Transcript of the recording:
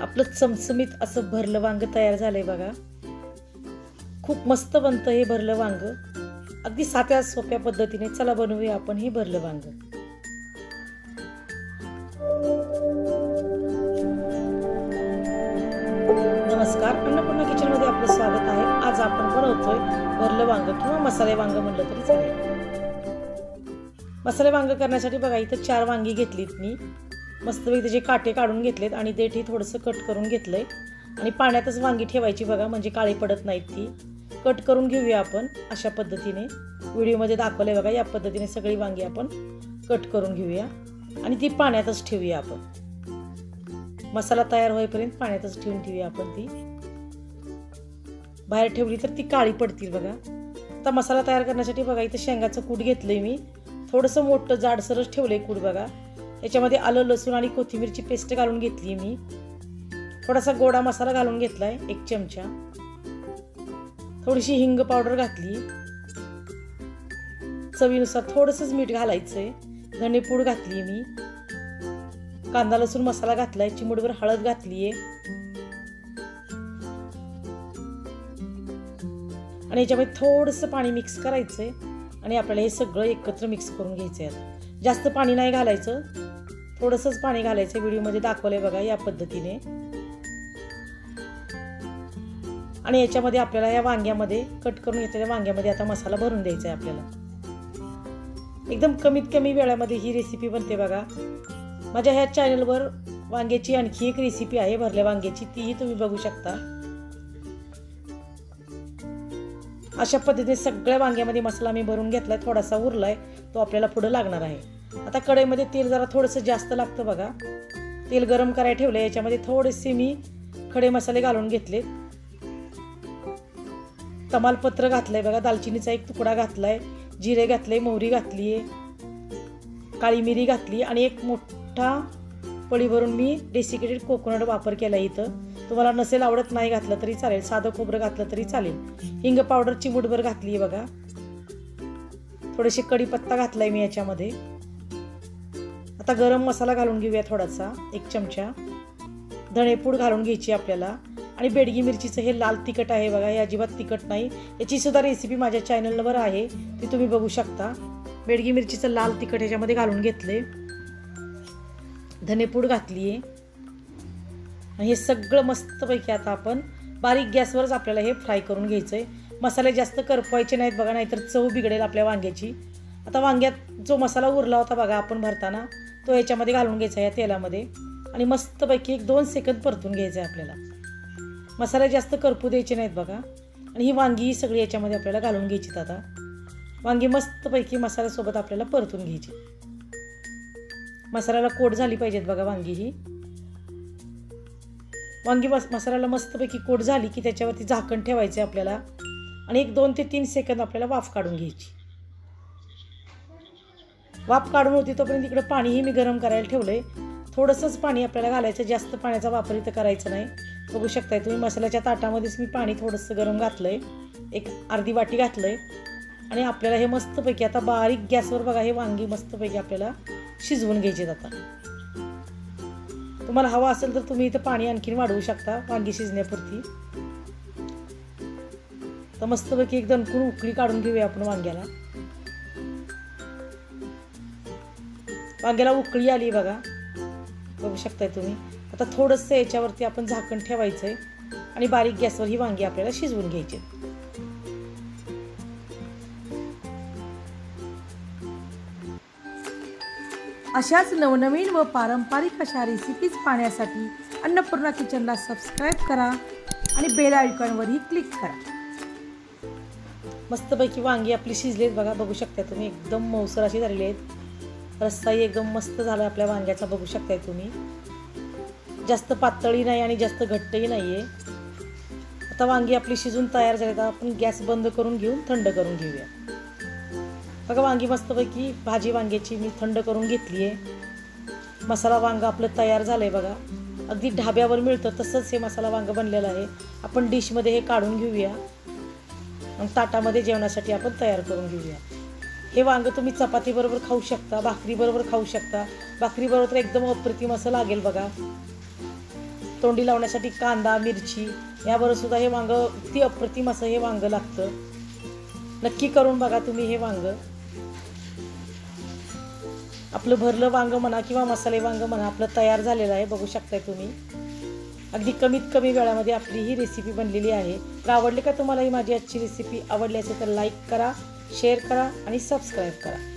आपलं चमचमीत असं भरलं वांग तयार झालंय बघा. खूप मस्त बनतं हे भरलं वांग. अगदी साध्या सोप्या पद्धतीने चला बनवूया आपण हे भरलं वांग. नमस्कार अन्नपूर्णा किचनमध्ये आपलं स्वागत आहे. आज आपण बनवतोय भरलं वांग किंवा मसाले वांग म्हणलं तरी चालेल. मसाले वांग करण्यासाठी बघा इथं चार वांगी घेतलीत मी. मस्तपैकी त्याचे काटे काढून घेतलेत आणि देठी थोडंसं कट करून घेतलंय. आणि पाण्यातच वांगी ठेवायची बघा म्हणजे काळी पडत नाहीत ती. कट करून घेऊया आपण अशा पद्धतीने. व्हिडिओमध्ये दाखवलंय बघा या पद्धतीने सगळी वांगी आपण कट करून घेऊया. आणि ती पाण्यातच ठेवूया आपण. मसाला तयार होईपर्यंत पाण्यातच ठेवून ठेवूया आपण ती. बाहेर ठेवली तर ती काळी पडतील बघा. आता मसाला तयार करण्यासाठी बघा इथं शेंगाचं कूट घेतलंय मी. थोडंसं मोठं जाडसरच ठेवलंय कूट बघा. याच्यामध्ये आलं लसूण आणि कोथिंबीरची पेस्ट घालून घेतली मी. थोडासा गोडा मसाला घालून घेतला आहे एक चमचा. थोडीशी हिंग पावडर घातली. चवीनुसार थोडंसंच मीठ घालायचं आहे धणेपूड घातली मी. कांदा लसूण मसाला घातलाय. चिमुडभर हळद घातली आहे आणि याच्यामध्ये थोडंसं पाणी मिक्स करायचं आहे आणि आपल्याला हे सगळं एकत्र मिक्स करून घ्यायचं आता जास्त पाणी नाही घालायचं. थोडंसंच पाणी घालायचं. व्हिडिओमध्ये दाखवलंय बघा या पद्धतीने. आणि याच्यामध्ये आपल्याला या वांग्यामध्ये कट करून घेतलेल्या वांग्यामध्ये आता मसाला भरून द्यायचा आहे आपल्याला. एकदम कमीत कमी वेळामध्ये ही रेसिपी बनते बघा. माझ्या ह्या चॅनलवर वांग्याची आणखी एक रेसिपी आहे भरल्या वांग्याची. तीही तुम्ही बघू शकता. अशा पद्धतीने सगळ्या वांग्यामध्ये मसाला मी भरून घेतलाय थोडासा उरलाय तो आपल्याला पुढं लागणार आहे. आता कढईमध्ये तेल जरा थोडंसं जास्त लागतं बघा. तेल गरम करायला ठेवलं याच्यामध्ये थोडेसे मी खडे मसाले घालून घेतले तमालपत्र घातलंय बघा दालचिनीचा एक तुकडा घातलाय जिरे घातले मोहरी घातली आहे काळी मिरी घातली आणि एक मोठा पळी भरून मी डेसिकेटेड कोकोनट वापर केला इथं. तुम्हाला नसेल आवडत नाही घातलं तरी चालेल. साधं खोबरं घातलं तरी चालेल. हिंग पावडर चिमूटभर घातली आहे बघा. थोडेसे कढीपत्ता घातलाय मी याच्यामध्ये. आता गरम मसाला घालून घेऊया थोडासा एक चमचा. धणेपूड घालून घ्यायची आपल्याला. आणि बेडगी मिरचीचं हे लाल तिखट आहे बघा हे अजिबात तिखट नाही. याची सुद्धा रेसिपी माझ्या चॅनलवर आहे ती तुम्ही बघू शकता. बेडगी मिरचीचं लाल तिखट ह्याच्यामध्ये घालून घेतले धनेपूड घातली आहे हे सगळं मस्तपैकी आता आपण बारीक गॅसवरच आपल्याला हे फ्राय करून घ्यायचं आहे मसाले जास्त करपवायचे नाहीत बघा नाहीतर चव बिघडेल आपल्या वांग्याची. आता वांग्यात जो मसाला उरला होता बघा आपण भरताना तो याच्यामध्ये घालून घ्यायचा या तेलामध्ये. आणि मस्तपैकी एक दोन सेकंद परतून घ्यायचं आहे आपल्याला. मसाले जास्त करपू द्यायचे नाहीत बघा. आणि ही वांगी सगळी याच्यामध्ये आपल्याला घालून घ्यायची आता. वांगी मस्तपैकी मसाल्यासोबत आपल्याला परतून घ्यायची. मसाल्याला कोट झाली पाहिजेत बघा वांगी ही. वांगी मस मसाल्याला मस्तपैकी कोट झाली की त्याच्यावरती झाकण ठेवायचे आपल्याला. आणि एक दोन ते तीन सेकंद आपल्याला वाफ काढून घ्यायची. वाफ काढून होती तोपर्यंत इकडं पाणीही मी गरम करायला ठेवलं आहे थोडंसंच पाणी आपल्याला घालायचं जास्त पाण्याचा वापर इथं करायचा नाही. बघू शकताय तुम्ही मसाल्याच्या ताटामध्येच मी पाणी थोडंसं गरम घातलं आहे एक अर्धी वाटी घातलं आहे आणि आपल्याला हे मस्तपैकी आता बारीक गॅसवर बघा हे वांगी मस्तपैकी आपल्याला शिजवून घ्यायचे जातात तुम्हाला हवा असेल तर तुम्ही इथं पाणी आणखीन वाढवू शकता वांगी शिजण्यापुरती. तर मस्तपैकी एक दणकून उकळी काढून घेऊया आपण वांग्याला. वांग्याला उकळी आली बघा. बघू शकताय तुम्ही. आता थोडंसं याच्यावरती आपण झाकण ठेवायचं आहे आणि बारीक गॅसवर ही वांगी आपल्याला शिजवून घ्यायची. अशाच नवनवीन व पारंपरिक अशा रेसिपीज पाहण्यासाठी अन्नपूर्णा किचनला सबस्क्राईब करा आणि बेल आयकॉनवरही क्लिक करा. मस्तपैकी वांगी आपली शिजलीत बघा बघू शकता तुम्ही. एकदम मौसर अशी झालेली आहेत. रस्साही एकदम मस्त झाला आपल्या वांग्याचा बघू शकताय तुम्ही. जास्त पातळी नाही आणि जास्त घट्टही नाही आहे आता वांगी आपली शिजून तयार झाली तर आपण गॅस बंद करून घेऊन थंड करून घेऊया. बघा वांगी मस्तपैकी भाजी वांग्याची मी थंड करून घेतली आहे. मसाला वांग आपलं तयार झालं आहे बघा. अगदी ढाब्यावर मिळतं तसंच हे मसाला वांग बनलेलं आहे. आपण डिशमध्ये हे काढून घेऊया. आणि ताटामध्ये जेवणासाठी आपण तयार करून घेऊया. हे वांग तुम्ही चपातीबरोबर खाऊ शकता भाकरीबरोबर खाऊ शकता. भाकरीबरोबर तर एकदम अप्रतिम असं लागेल बघा. तोंडी लावण्यासाठी कांदा मिरची याबरोबर सुद्धा हे वांगं अगदी अप्रतिम असं हे वांगं लागतं. नक्की करून बघा तुम्ही हे वांगं. आपलं भरलं वांगं म्हणा किंवा मसाले वांगं म्हणा आपलं तयार झालेलं आहे बघू शकताय तुम्ही. अगदी कमीत कमी वेळामध्ये आपली ही रेसिपी बनलेली आहे. तर आवडली का तुम्हाला ही माझी आजची रेसिपी आवडली असेल तर लाईक करा शेअर करा आणि सबस्क्राईब करा.